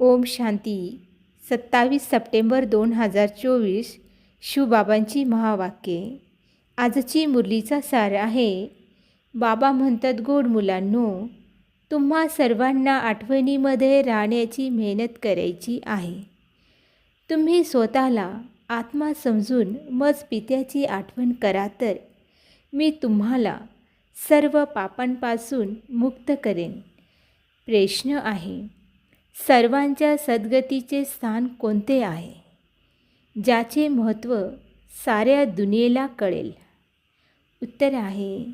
ओम शांती. सत्तावीस सप्टेंबर दोन हजार चोवीस. शिवबाबांची महावाक्ये. आजची मुरलीचा सार आहे. बाबा म्हणतात गोड मुलांनो तुम्हा सर्वांना आठवणीमध्ये राहण्याची मेहनत करायची आहे. तुम्ही स्वतःला आत्मा समजून मज पित्याची आठवण करा तर मी तुम्हाला सर्व पापांपासून मुक्त करेन. प्रश्न आहे. सर्वांच्या सद्गतीचे स्थान कोणते आहे? ज्याचे महत्त्व साऱ्या दुनियेला कळेल. उत्तर आहे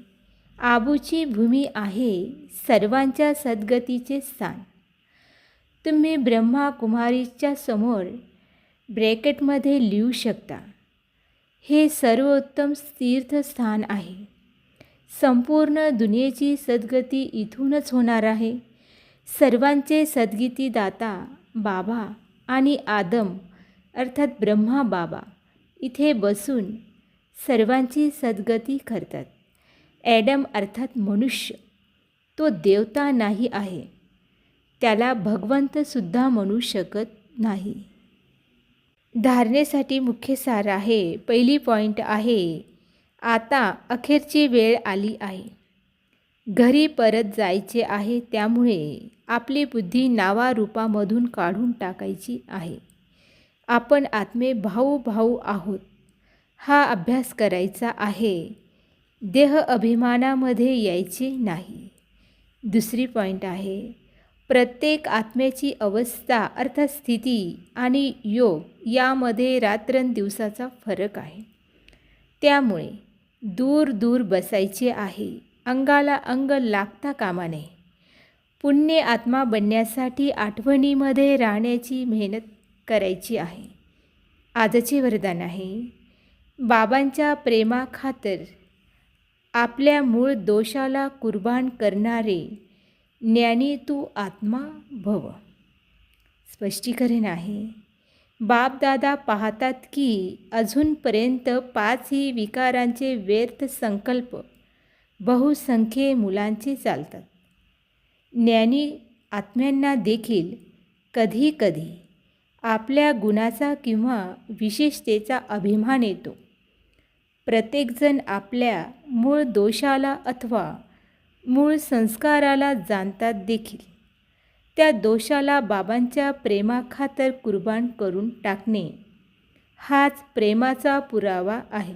आबूची भूमी आहे सर्वांच्या सद्गतीचे स्थान. तुम्ही ब्रह्मा कुमारीच्या समोर ब्रॅकेटमध्ये लिहू शकता. हे सर्वोत्तम तीर्थस्थान आहे. संपूर्ण दुनियेची सद्गती इथूनच होणार आहे. सर्वांचे सद्गती दाता बाबा आणि आदम अर्थात ब्रह्मा बाबा इथे बसून सर्वांची सद्गती करतात. ॲडम अर्थात मनुष्य तो देवता नाही आहे. त्याला भगवंतसुद्धा म्हणू शकत नाही. धारणेसाठी मुख्य सार आहे पहिली पॉईंट आहे आता अखेरची वेळ आली आहे. घरी परत जायचे आहे त्यामुळे आपली बुद्धी नावारूपामधून काढून टाकायची आहे. आपण आत्मे भाऊ भाऊ आहोत. हा अभ्यास करायचा आहे. देह अभिमानामध्ये यायचे नाही. दुसरी पॉईंट आहे. प्रत्येक आत्म्याची अवस्था अर्थात स्थिती आणि योग यामध्ये रात्रंदिवसाचा फरक आहे. त्यामुळे दूर दूर बसायचे आहे. अंगाला अंग लागता कामा नये पुण्य आत्मा बनण्यासाठी आठवणीमध्ये राहण्याची मेहनत करायची आहे. आजचे वरदान आहे बाबांच्या प्रेमाखातर आपल्या मूळ दोषाला कुर्बान करणारे ज्ञानी तू आत्मा भव. स्पष्टीकरण आहे बापदादा पाहतात की अजूनपर्यंत पाचही विकारांचे व्यर्थ संकल्प बहुसंख्ये मुलांचे चालतात. ज्ञानी आत्म्यांना देखील कधी कधी आपल्या गुणाचा किंवा विशेषतेचा अभिमान येतो. प्रत्येकजण आपल्या मूळ दोषाला अथवा मूळ संस्काराला जाणतात देखील. त्या दोषाला बाबांच्या प्रेमाखातर कुर्बान करून टाकणे हाच प्रेमाचा पुरावा आहे.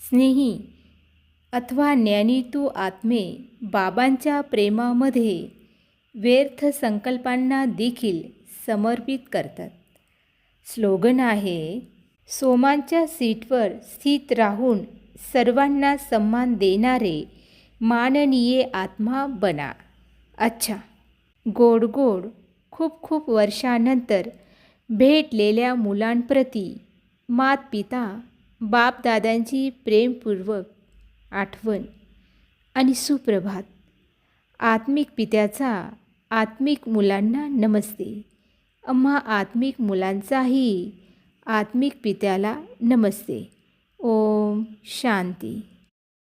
स्नेही अथवा ज्ञानी तू आत्मे बाबांच्या प्रेमामध्ये व्यर्थ संकल्पांना देखील समर्पित करतात. स्लोगन आहे सोमांच्या सीटवर स्थित राहून सर्वांना सन्मान देणारे माननीय आत्मा बना. अच्छा गोड गोड खूप खूप वर्षानंतर भेटलेल्या मुलांप्रती मात पिता बापदादांची प्रेमपूर्वक आठवण आणि सुप्रभात. आत्मिक पित्याचा आत्मिक मुलांना नमस्ते. आम्हा आत्मिक मुलांचाही आत्मिक पित्याला नमस्ते. ओम शांती.